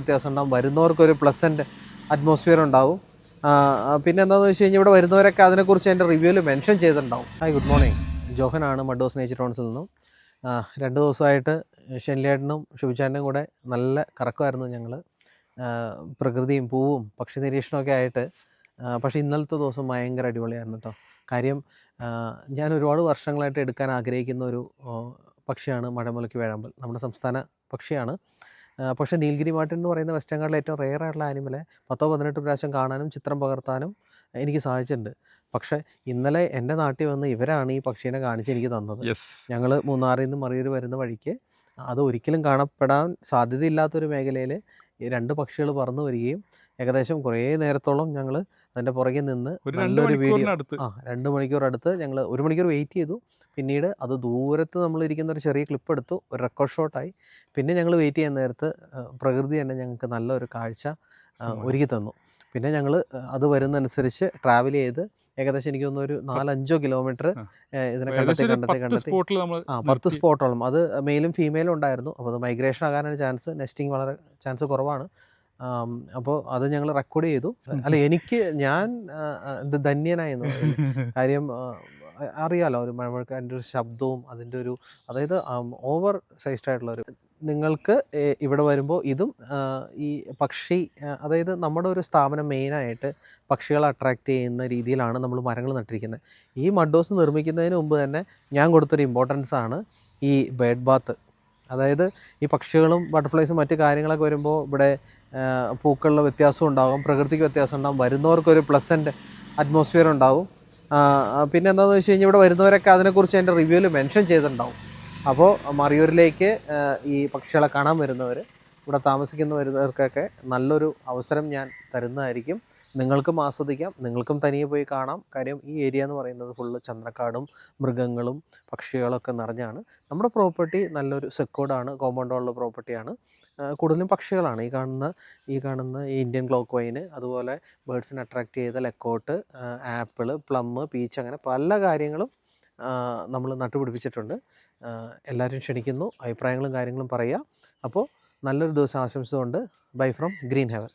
വ്യത്യാസം ഉണ്ടാവും. വരുന്നവർക്ക് ഒരു പ്ലസന്റ് അറ്റ്മോസ്ഫിയർ ഉണ്ടാവും പിന്നെ എന്താണെന്ന് വെച്ച് കഴിഞ്ഞാൽ ഇവിടെ വരുന്നവരൊക്കെ അതിനെക്കുറിച്ച് എന്റെ റിവ്യൂവിൽ മെൻഷൻ ചെയ്തിട്ടുണ്ടാവും. ഹായ് ഗുഡ് മോർണിംഗ് ജോഹനാണ് മഡോസ് നേച്ചർ ടോൺസിൽ നിന്നും. രണ്ട് ദിവസമായിട്ട് ഷെൻലിയേട്ടനും ഷുബിച്ചാട്ടനും കൂടെ നല്ല കറക്കമായിരുന്നു ഞങ്ങൾ പ്രകൃതിയും പൂവും പക്ഷി നിരീക്ഷണമൊക്കെ ആയിട്ട് പക്ഷേ ഇന്നലത്തെ ദിവസം ഭയങ്കര അടിപൊളിയായിരുന്നു കേട്ടോ കാര്യം ഞാൻ ഒരുപാട് വർഷങ്ങളായിട്ട് എടുക്കാൻ ആഗ്രഹിക്കുന്ന ഒരു പക്ഷിയാണ് മഴമുലയ്ക്ക് വേഴാമ്പൽ. നമ്മുടെ സംസ്ഥാന പക്ഷിയാണ്. പക്ഷേ നീൽഗിരി മാട്ടിൻ എന്ന് പറയുന്ന വെസ്റ്റേൺ കാർഡിലെ ഏറ്റവും റെയർ ആയിട്ടുള്ള ആനിമലെ പത്തോ പതിനെട്ട് പ്രാവശ്യം കാണാനും ചിത്രം പകർത്താനും എനിക്ക് സാധിച്ചിട്ടുണ്ട്. പക്ഷെ ഇന്നലെ എന്റെ നാട്ടിൽ വന്ന് ഇവരാണ് ഈ പക്ഷീനെ കാണിച്ച് എനിക്ക് തന്നത്. ഞങ്ങൾ മൂന്നാറിൽ നിന്ന് മറിയൂർ വരുന്ന വഴിക്ക് അത് ഒരിക്കലും കാണപ്പെടാൻ സാധ്യതയില്ലാത്തൊരു മേഖലയിൽ രണ്ട് പക്ഷികൾ പറന്നു വരികയും ഏകദേശം കുറേ നേരത്തോളം ഞങ്ങൾ അതിന്റെ പുറകെ നിന്ന് നല്ലൊരു വീഡിയോ ആ രണ്ട് മണിക്കൂർ അടുത്ത് ഞങ്ങൾ ഒരു മണിക്കൂർ വെയിറ്റ് ചെയ്തു. പിന്നീട് അത് ദൂരത്ത് നമ്മൾ ഇരിക്കുന്ന ഒരു ചെറിയ ക്ലിപ്പ് എടുത്തു. ഒരു റെക്കോർഡ് ഷോട്ടായി പിന്നെ ഞങ്ങൾ വെയിറ്റ് ചെയ്യുന്ന നേരത്ത് പ്രകൃതി തന്നെ ഞങ്ങൾക്ക് നല്ലൊരു കാഴ്ച ഒരുക്കി തന്നു. പിന്നെ ഞങ്ങൾ അത് വരുന്നതനുസരിച്ച് ട്രാവൽ ചെയ്ത് ഏകദേശം എനിക്ക് തോന്നുന്നു ഒരു നാലഞ്ചോ കിലോമീറ്റർ ഇതിനെ കണ്ടെത്തി കണ്ടെത്തി കണ്ടെത്തി. ആ പത്ത് സ്പോട്ടോളം അത് മെയിലും ഫീമെയിലും ഉണ്ടായിരുന്നു. അപ്പോൾ അത് മൈഗ്രേഷൻ ആകാനൊരു ചാൻസ് നെസ്റ്റിംഗ് വളരെ ചാൻസ് കുറവാണ്. അപ്പോൾ അത് ഞങ്ങൾ റെക്കോർഡ് ചെയ്തു. അല്ല എനിക്ക് ഞാൻ എന്ത് ധന്യനായിരുന്നു കാര്യം അറിയാലോ ഒരു മഴമഴക്ക് അതിന്റെ ഒരു ശബ്ദവും അതിന്റെ ഒരു അതായത് ഓവർ സൈസ്ഡ് ആയിട്ടുള്ള ഒരു നിങ്ങൾക്ക് ഇവിടെ വരുമ്പോൾ ഇതും ഈ പക്ഷി അതായത് നമ്മുടെ ഒരു സ്ഥാപനം മെയിനായിട്ട് പക്ഷികളെ അട്രാക്റ്റ് ചെയ്യുന്ന രീതിയിലാണ് നമ്മൾ മരങ്ങൾ നട്ടിരിക്കുന്നത്. ഈ മഡ് ഹൗസ് നിർമ്മിക്കുന്നതിന് മുമ്പ് തന്നെ ഞാൻ കൊടുത്തൊരു ഇമ്പോർട്ടൻസ് ആണ് ഈ ബേഡ് ബാത്ത് അതായത് ഈ പക്ഷികളും ബട്ടർഫ്ലൈസും മറ്റു കാര്യങ്ങളൊക്കെ വരുമ്പോൾ ഇവിടെ പൂക്കളിൽ വ്യത്യാസം ഉണ്ടാകും പ്രകൃതിക്ക് വ്യത്യാസം ഉണ്ടാകും വരുന്നവർക്കൊരു പ്ലസന്റ് അറ്റ്മോസ്ഫിയർ ഉണ്ടാവും. പിന്നെ എന്താണെന്ന് വെച്ച് കഴിഞ്ഞാൽ ഇവിടെ വരുന്നവരൊക്കെ അതിനെക്കുറിച്ച് എന്റെ റിവ്യൂവിൽ മെൻഷൻ ചെയ്തിട്ടുണ്ടാവും. അപ്പോൾ മറിയൂരിലേക്ക് ഈ പക്ഷികളെ കാണാൻ വരുന്നവർ ഇവിടെ താമസിക്കുന്ന വരുന്നവർക്കൊക്കെ നല്ലൊരു അവസരം ഞാൻ തരുന്നതായിരിക്കും. നിങ്ങൾക്കും ആസ്വദിക്കാം. നിങ്ങൾക്കും തനിയെ പോയി കാണാം. കാര്യം ഈ ഏരിയ എന്ന് പറയുന്നത് ഫുള്ള് ചന്ദ്രക്കാടും മൃഗങ്ങളും പക്ഷികളൊക്കെ നിറഞ്ഞാണ്. നമ്മുടെ പ്രോപ്പർട്ടി നല്ലൊരു സെക്കോർഡാണ് കോമ്പൗണ്ടുള്ള പ്രോപ്പർട്ടിയാണ് കൂടുതലും പക്ഷികളാണ്. ഈ കാണുന്ന ഈ കാണുന്ന ഇന്ത്യൻ ക്ലോക്ക് വൈന് അതുപോലെ ബേഡ്സിനെ അട്രാക്റ്റ് ചെയ്ത ലെക്കോട്ട് ആപ്പിൾ പ്ലം പീച്ച് അങ്ങനെ പല കാര്യങ്ങളും നമ്മൾ നട്ടുപിടിപ്പിച്ചിട്ടുണ്ട്. എല്ലാവരും ക്ഷണിക്കുന്നു. അഭിപ്രായങ്ങളും കാര്യങ്ങളും പറയുക അപ്പോൾ നല്ലൊരു ദിവസം ആശംസിച്ചുകൊണ്ട് ബൈ ഫ്രം ഗ്രീൻ ഹെവൻ.